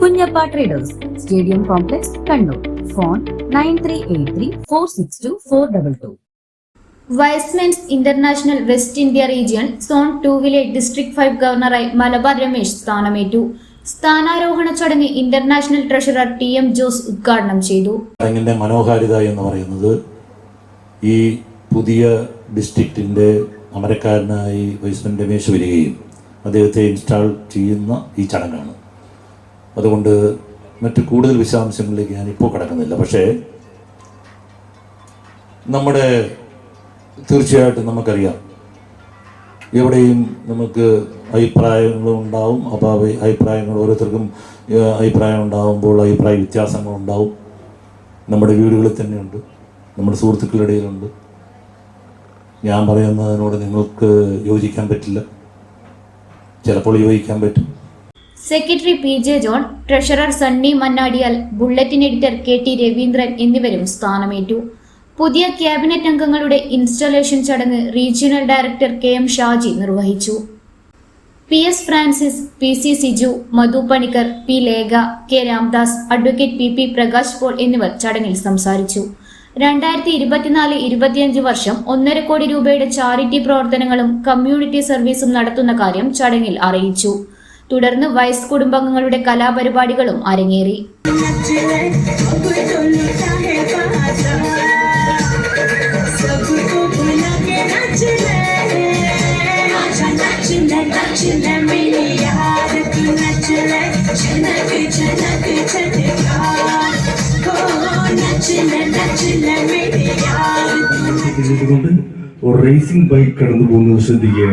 Kunjappa traders stadium complex Kannur. Phone nine three eight three four six two four double two. Y's Men's international west India region zone ടൂവിലെ district five ഗവർണറായി മലബാർ രമേശ് സ്ഥാനമേറ്റു. സ്ഥാനാരോഹണ ചടങ്ങ് international treasurer T M Jose ഉദ്ഘാടനം ചെയ്തു. ചടങ്ങിന്റെ മനോഹാരിത എന്ന് പറയുന്നത് ഈ പുതിയ ഡിസ്ട്രിക്റ്റിന്റെ അമരക്കാരനായി വൈസ്മൻ രമേശ് വരികയും അദ്ദേഹത്തെ ഇൻസ്റ്റാൾ ചെയ്യുന്ന ഈ ചടങ്ങാണ്. അതുകൊണ്ട് മറ്റ് കൂടുതൽ വിശദാംശങ്ങളിലേക്ക് ഞാൻ ഇപ്പോൾ കടക്കുന്നില്ല. പക്ഷേ നമ്മുടെ തീർച്ചയായിട്ടും നമുക്കറിയാം. എവിടെയും നമുക്ക് അഭിപ്രായങ്ങളും ഉണ്ടാവും. അപ്പോൾ അഭിപ്രായങ്ങൾ ഓരോരുത്തർക്കും അഭിപ്രായം ഉണ്ടാകുമ്പോൾ അഭിപ്രായ വ്യത്യാസങ്ങളുണ്ടാവും നമ്മുടെ വീടുകളിൽ തന്നെയുണ്ട്. നമ്മുടെ സുഹൃത്തുക്കളുടെ ഇടയിലുണ്ട്. ഞാൻ പറയുന്നതിനോട് നിങ്ങൾക്ക് യോജിക്കാൻ പറ്റില്ല. ചിലപ്പോൾ യോജിക്കാൻ പറ്റും. Secretary P J John treasurer Sunny Mannadiyal bulletin editor K T Raveendran എന്നിവരും സ്ഥാനമേറ്റു. പുതിയ ക്യാബിനറ്റ് അംഗങ്ങളുടെ ഇൻസ്റ്റലേഷൻ ചടങ്ങ് regional director K M Shaji നിർവഹിച്ചു. P S Francis P C Siju Madhu Panicker P Lekha K Ramdas advocate P P Prakash Paul എന്നിവർ ചടങ്ങിൽ സംസാരിച്ചു. രണ്ടായിരത്തി ഇരുപത്തിനാല് ഇരുപത്തിയഞ്ച് വർഷം ഒന്നര കോടി രൂപയുടെ ചാരിറ്റി പ്രവർത്തനങ്ങളും കമ്മ്യൂണിറ്റി സർവീസും നടത്തുന്ന കാര്യം ചടങ്ങിൽ അറിയിച്ചു. തുടർന്ന് വയസ് കുടുംബാംഗങ്ങളുടെ കലാപരിപാടികളും അരങ്ങേറി. ചെയ്തുകൊണ്ട് ഒരു റേസിംഗ് ബൈക്ക് കടന്നു പോകുന്നത് ശ്രദ്ധിക്കുക.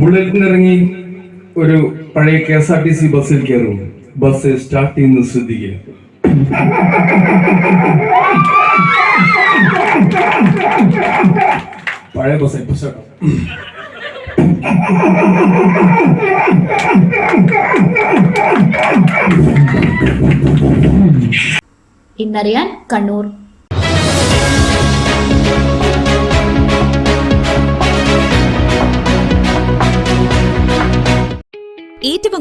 ബുള്ളറ്റിന് ഒരു പഴയ K S R T C ബസ്സിൽ കയറും. ബസ് സ്റ്റാർട്ട് ചെയ്യുന്നത് ശ്രദ്ധിക്കുക. പഴയ ബസ് ഇപ്പൊ ഇന്നറിയാൻ കണ്ണൂർ.